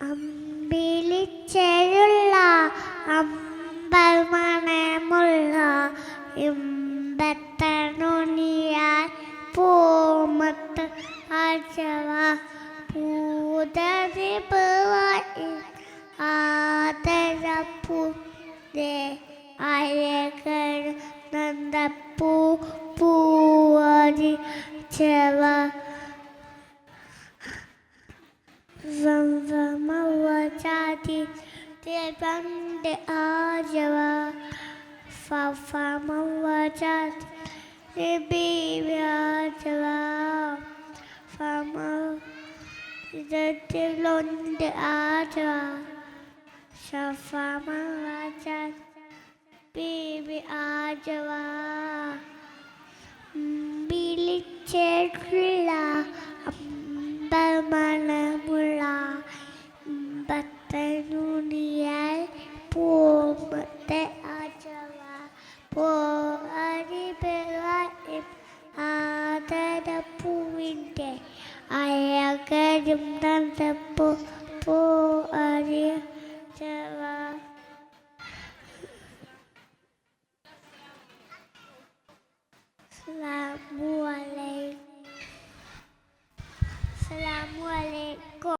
അമ്പിളിച്ചെരുള്ള അമ്പൽ മണമുള്ള ഇമ്പത്തണുണിയാൽ പൂമത്ത് ആചവ പൂതരിപ്പുവായി ആദരപ്പൂതേ അഴകർ നന്ദപ്പൂ പൂവരി ചെവ Vamvamawajati Devande Ajava Fafamawajati Debivyajava Fama Zatilonde Ajava Shafamawajati Bibi Ajava വിളിച്ചിട്ടുള്ള അമ്പമണമുള്ള കാതരപ്പൂവിന്റെ അഴകരും തന്തപ്പൂ പൂ അറിയ അസ്സലാമു അലൈക്കും.